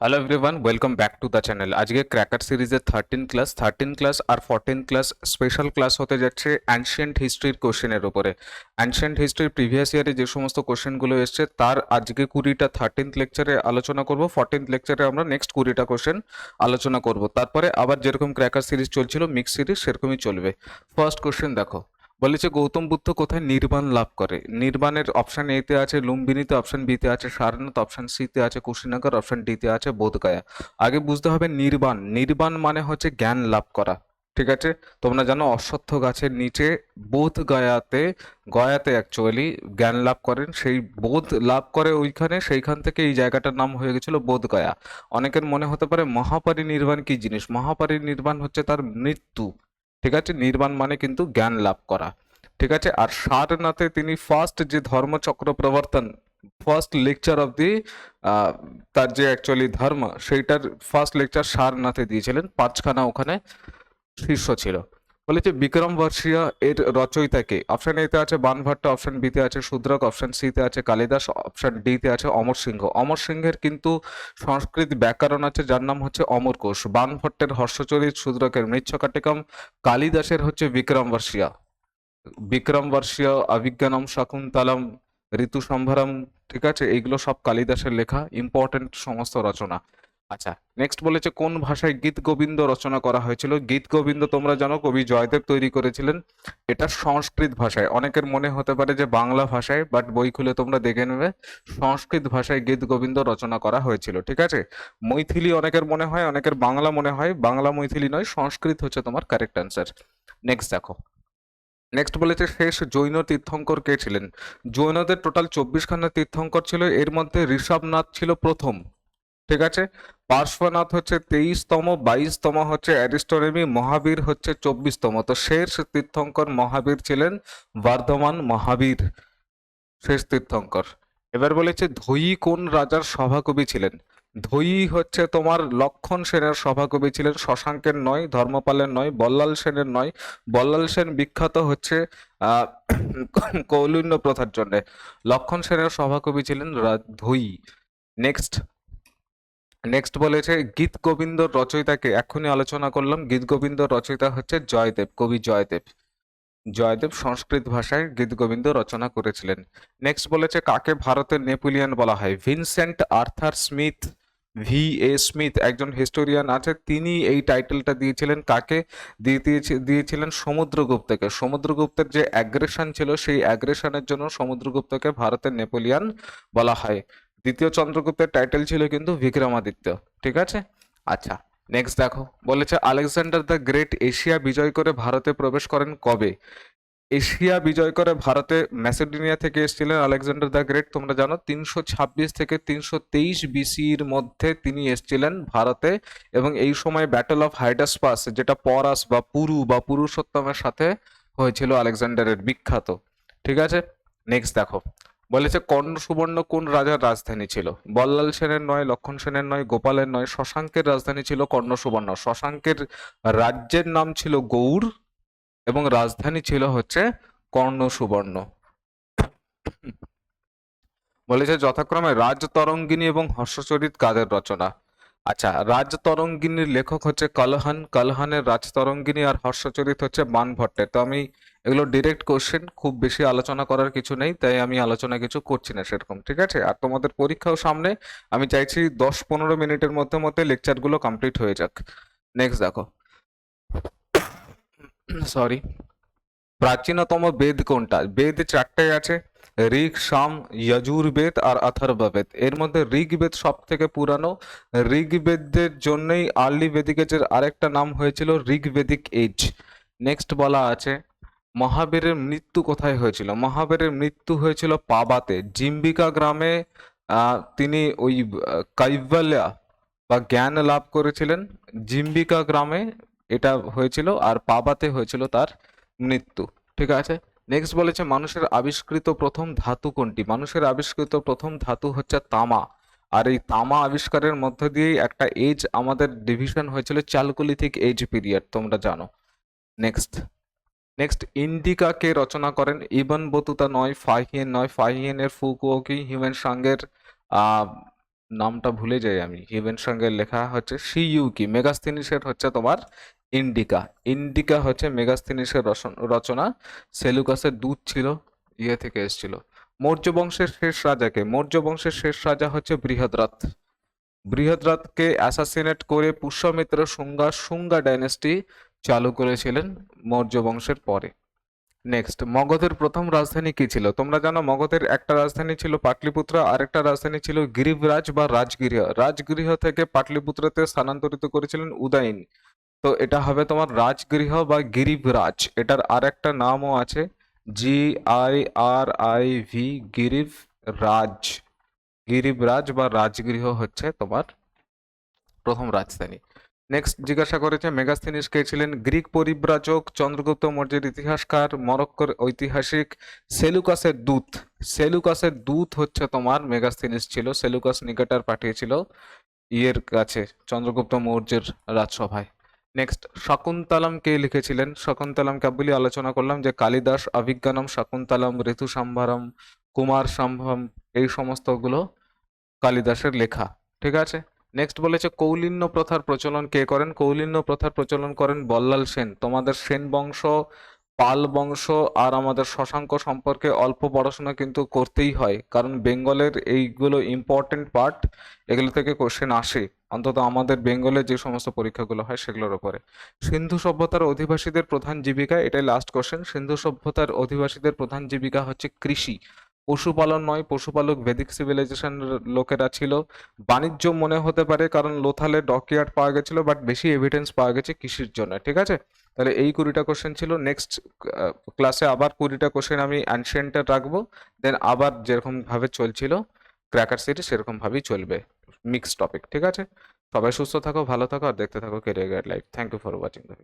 Hello everyone welcome back to the channel আজকে cracker সিরিজের thirteen class thirteen class আর fourteen class special class হতে যাচ্ছে ancient হিস্ট্রির কোশ্চেনের উপরে। অ্যানশিয়েন্ট হিস্ট্রির প্রিভিয়াস ইয়ারে যে সমস্ত কোশ্চেনগুলো এসছে, তার আজকে কুড়িটা থার্টিন্থ লেকচারে আলোচনা করব। ফোরটিন্থ লেকচারে আমরা নেক্সট কুড়িটা কোশ্চেন আলোচনা করব। তারপরে আবার যেরকম ক্র্যাকার সিরিজ চলছিল মিক্স সিরিজ সেরকমই চলবে। ফার্স্ট কোশ্চেন দেখো। বলেছে গৌতম বুদ্ধ কোথায় নির্বাণ লাভ করে। নির্বাণের অপশন এতে আছে, লুম্বিনীতে অপশন বিতে আছে, সারনাথ অপশন সিতে আছে, কুশিনগর অপশন ডিতে আছে, বোধগয়া। আগে বুঝতে হবে নির্বাণ। নির্বাণ মানে হচ্ছে জ্ঞান লাভ করা। ঠিক আছে? তোমরা জানো অশ্বত্থ গাছের নিচে বোধ গয়াতে গয়াতে অ্যাকচুয়ালি জ্ঞান লাভ করেন। সেই বোধ লাভ করে ওইখানে, সেইখান থেকে এই জায়গাটার নাম হয়ে গেছিল বোধ গয়া অনেকের মনে হতে পারে মহাপারি নির্বাণ কি জিনিস? মহাপারি নির্বাণ হচ্ছে তার মৃত্যু। ঠিক আছে? নির্বাণ মানে কিন্তু জ্ঞান লাভ করা। ঠিক আছে? আর সারনাথে তিনি ফার্স্ট যে ধর্মচক্র প্রবর্তন ফার্স্ট লেকচার অফ দি তার যে অ্যাকচুয়ালি ধর্ম, সেইটার ফার্স্ট লেকচার সারনাথে দিয়েছিলেন। পাঁচখানা ওখানে শীর্ষ ছিল। বলেছে বিক্রম বর্ষীয় এর রচয়িতাকে অপশন এতে আছে বানভট্ট অপশন বিতে আছে শূদ্রক অপশন সিতে আছে কালিদাস অপশন ডিতে আছে অমর সিংহ। অমর সিংহের কিন্তু সংস্কৃত ব্যাকরণ আছে, যার নাম হচ্ছে অমরকোষ বানভট্টের হর্ষচরিত শূদ্রকের মৃচ্ছকাটিকম কালিদাসের হচ্ছে বিক্রম বর্ষিয়া। বিক্রম বর্ষীয়, অভিজ্ঞানম শকুন্তলম ঋতু সম্ভারম ঠিক আছে? এইগুলো সব কালিদাসের লেখা ইম্পর্টেন্ট সমস্ত রচনা। আচ্ছা নেক্সট বলেছে কোন ভাষায় গীত গোবিন্দ রচনা করা হয়েছিল? গীত গোবিন্দ তোমরা জানো, কবি জয়দেব তৈরি করেছিলেন। এটা সংস্কৃত ভাষায়। অনেকের মনে হতে পারে যে বাংলা ভাষায় বাট বই খুলে তোমরা দেখে নেবে, সংস্কৃত ভাষায় গীত গোবিন্দ রচনা করা হয়েছিল, ঠিক আছে? মৈথিলি অনেকের মনে হয়, অনেকের বাংলা মনে হয়, বাংলা মৈথিলি নয়, সংস্কৃত হচ্ছে তোমার কারেক্ট অ্যান্সার নেক্সট দেখো। নেক্সট বলেছে শেষ জৈন তীর্থঙ্কর কে ছিলেন? জৈনদের টোটাল চব্বিশখানা তীর্থঙ্কর ছিল, এর মধ্যে ঋষভনাথ ছিল প্রথম। ঠিক আছে? পার্শ্বনাথ হচ্ছে তেইশতম, বাইশতম হচ্ছে অ্যারিস্টোরেমি, মহাবীর হচ্ছে চব্বিশতম। তো শেষ তীর্থঙ্কর মহাবীর ছিলেন বর্ধমান মহাবীর, শেষ তীর্থঙ্কর। এবার বলেছে, ধয়ী কোন রাজার সভাকবি ছিলেন? ধয়ী হচ্ছে তোমার লক্ষণ সেনের সভাকবি ছিলেন, শশাঙ্কের নয়, ধর্মপালের নয়, বল্লাল সেনের নয়। বল্লাল সেন বিখ্যাত হচ্ছে কৌলিন্য প্রথার জন্য। লক্ষণ সেনের সভাকবি ছিলেন ধয়ী। নেক্সট। নেক্সট বলেছে, গীত গোবিন্দ রচয়িতাকে এখনই আলোচনা করলাম। গীত গোবিন্দ রচয়িতা হচ্ছে জয়দেব, কবি জয়দেব। জয়দেব সংস্কৃত ভাষায় গীত গোবিন্দ রচনা করেছিলেন। নেক্সট বলেছে, কাকে ভারতের নেপোলিয়ন বলা হয়? Vincent Arthur Smith, V A Smith একজন হিস্টোরিয়ান আছে। তিনি এই টাইটেলটা দিয়েছিলেন। কাকে? দিয়ে দিয়েছি- দিয়েছিলেন সমুদ্রগুপ্তকে। সমুদ্রগুপ্তের যে অ্যাগ্রেশন ছিল, সেই অ্যাগ্রেশনের জন্য সমুদ্রগুপ্তকে ভারতের নেপোলিয়ান বলা হয়। দ্বিতীয় চন্দ্রগুপ্তের টাইটেল ছিল কিন্তু বিক্রমাদিত্য, ঠিক আছে? আচ্ছা নেক্সট দেখো, বলেছে আলেকজান্ডার দ্য গ্রেট এশিয়া বিজয় করে ভারতে প্রবেশ করেন কবে? এশিয়া বিজয় করে ভারতে ম্যাসেডোনিয়া থেকে এসেছিলেন আলেকজান্ডার দ্য গ্রেট, তোমরা জানো, তিনশো ছাব্বিশ থেকে তিনশো তেইশ বিসির মধ্যে তিনি এসেছিলেন ভারতে, এবং এই সময় ব্যাটল অফ হাইডাসপাস যেটা পরাস বা পুরু বা পুরুষোত্তমের সাথে হয়েছিল আলেকজান্ডারের বিখ্যাত, ঠিক আছে? নেক্সট দেখো বলেছে, কর্ণ সুবর্ণ কোন রাজার রাজধানী ছিল? বল্লাল সেনের নয়, লক্ষণ সেনের নয়, গোপালের নয়, শশাঙ্কের রাজধানী ছিল কর্ণ সুবর্ণ। শশাঙ্কের রাজ্যের নাম ছিল গৌড় এবং রাজধানী ছিল হচ্ছে কর্ণ সুবর্ণ। বলেছে, যথাক্রমে রাজতরঙ্গিনী এবং হর্ষচরিত কাদের রচনা? আচ্ছা রাজতরঙ্গিনীর লেখক হচ্ছে কলহান। কলহানের রাজতরঙ্গিনী আর হর্ষচরিত হচ্ছে বানভট্টের তো আমি এগুলো ডিরেক্ট কোশ্চেন খুব বেশি আলোচনা করার কিছু নেই, তাই আমি আলোচনা কিছু করছি না সেরকম, ঠিক আছে? আর তোমাদের পরীক্ষাও সামনে, আমি চাইছি দশ পনেরো মিনিটের মধ্যে মধ্যে লেকচারগুলো কমপ্লিট হয়ে যাক। নেক্সট দেখো। সরি প্রাচীনতম বেদ কোনটা? বেদ চারটায় আছে। ঋগ সাম যজুর্বেদ আর অথর্ববেদ এর মধ্যে ঋগ্বেদ সব থেকে পুরানো। ঋগ্বেদের জন্যই আর্লি বেদিক এজের আরেকটা নাম হয়েছিল ঋগ্বেদিক এজ নেক্সট বলা আছে, মহাবীরের মৃত্যু কোথায় হয়েছিল? মহাবীরের মৃত্যু হয়েছিল পাবাতে। জিম্বিকা গ্রামে তিনি ওই কৈবল্য বা জ্ঞান লাভ করেছিলেন। জিম্বিকা গ্রামে এটা হয়েছিল আর পাবাতে হয়েছিল তার মৃত্যু। ঠিক আছে? নেক্সট বলেছে, মানুষের আবিষ্কৃত প্রথম ধাতু কোনটি? মানুষের আবিষ্কৃত প্রথম ধাতু হচ্ছে তামা। আর এই তামা আবিষ্কারের মধ্য দিয়েই একটা এজ আমাদের ডিভিশন হয়েছিল চালকোলিথিক এজ পিরিয়ড তোমরা জানো। নেক্সট নেক্সট ইন্ডিকা কে রচনা করেন? ইবন বতুতা নয়, ফাহিয়েন নয়, ফাহিয়েনের ফুকুওকি হিউম্যান সাঙ্গের আহ নামটা ভুলে যাই আমি। হিউম্যান সঙ্গে লেখা হচ্ছে সি সিইউকি মেগাস্থিনিসের হচ্ছে তোমার ইন্ডিকা। ইন্ডিকা হচ্ছে মেগাস্থিনিসের রচনা সেলুকাসের দুধ ছিল ইয়ে থেকে এসেছিল। মৌর্য বংশের শেষ রাজাকে মৌর্য বংশের শেষ রাজা হচ্ছে বৃহদ্রথ। বৃহদ্রথকে অ্যাসাসিনেট করে পুষ্যমিত্র শুঙ্গা শুঙ্গা ডাইনেস্টি চালু করেছিলেন মৌর্য বংশের পরে। নেক্সট, মগধের প্রথম রাজধানী কি ছিল? তোমরা জানো, মগধের একটা রাজধানী ছিল পাটলিপুত্র, আরেকটা রাজধানী ছিল গিরিবরাজ বা রাজগৃহ। রাজগৃহ থেকে পাটলিপুত্রতে স্থানান্তরিত করেছিলেন উদয়ন। তো এটা হবে তোমার রাজগৃহ বা গিরিবরাজ। এটার আরেকটা নামও আছে G I R I V গিরিব রাজ গিরিবরাজ বা রাজগৃহ হচ্ছে তোমার প্রথম রাজধানী। নেক্সট জিজ্ঞাসা করেছে, মেগাস্থিনিস কে ছিলেন? গ্রিক পরিব্রাজক, চন্দ্রগুপ্ত মৌর্যের ইতিহাসকার, মরক্কোর ঐতিহাসিক সেলুকাসের দূত। সেলুকাসের দূত হচ্ছে তোমার মেগাস্থিনিস ছিল, সেলুকাস নিকেটার পাঠিয়েছিল ইয়ের কাছে, চন্দ্রগুপ্ত মৌর্যের রাজসভায়। নেক্সট শকুন্তলম কে লিখেছিলেন? শকুন্তলম কাব্যলি আলোচনা করলাম যে কালিদাস অভিজ্ঞানম শকুন্তলম ঋতু সম্ভারম কুমার সম্ভম এই সমস্তগুলো কালিদাসের লেখা। ঠিক আছে? নেক্সট বলেছে, কৌলিন্য প্রথার প্রচলন কে করেন? কৌলিন্য প্রথার প্রচলন করেন বল্লাল সেন। তোমাদের সেন বংশ, পাল বংশ আর আমাদের শশাঙ্ক সম্পর্কে অল্প পড়াশোনা কিন্তু করতেই হয়। কারণ বেঙ্গলের এইগুলো ইম্পর্টেন্ট পার্ট এগুলো থেকে কোশ্চেন আসে। অন্তত আমাদের বেঙ্গলে যে সমস্ত পরীক্ষাগুলো হয় সেগুলোর উপরে। সিন্ধু সভ্যতার অধিবাসীদের প্রধান জীবিকা, এটাই লাস্ট কোশ্চেন সিন্ধু সভ্যতার অধিবাসীদের প্রধান জীবিকা হচ্ছে কৃষি। পশুপালন নয়, পশুপালক ভেদিক সিভিলাইজেশন লোকেরা ছিল। বাণিজ্য মনে হতে পারে, কারণ লোথালে ডকইয়ার্ড পাওয়া গেছিল বাট বেশি এভিডেন্স পাওয়া গেছে কৃষির জন্য, ঠিক আছে? তাহলে এই কুড়িটা কোশ্চেন ছিল। নেক্সট ক্লাসে আবার কুড়িটা কোশ্চেন আমি অ্যানশিয়েন্টের রাখব দেন আবার যেরকমভাবে চলছিল ক্র্যাকার সিটি সেরকমভাবেই চলবে। মিক্স টপিক ঠিক আছে? সবাই সুস্থ থাকো, ভালো থাকো, আর দেখতে থাকো career guide life thank you for watching the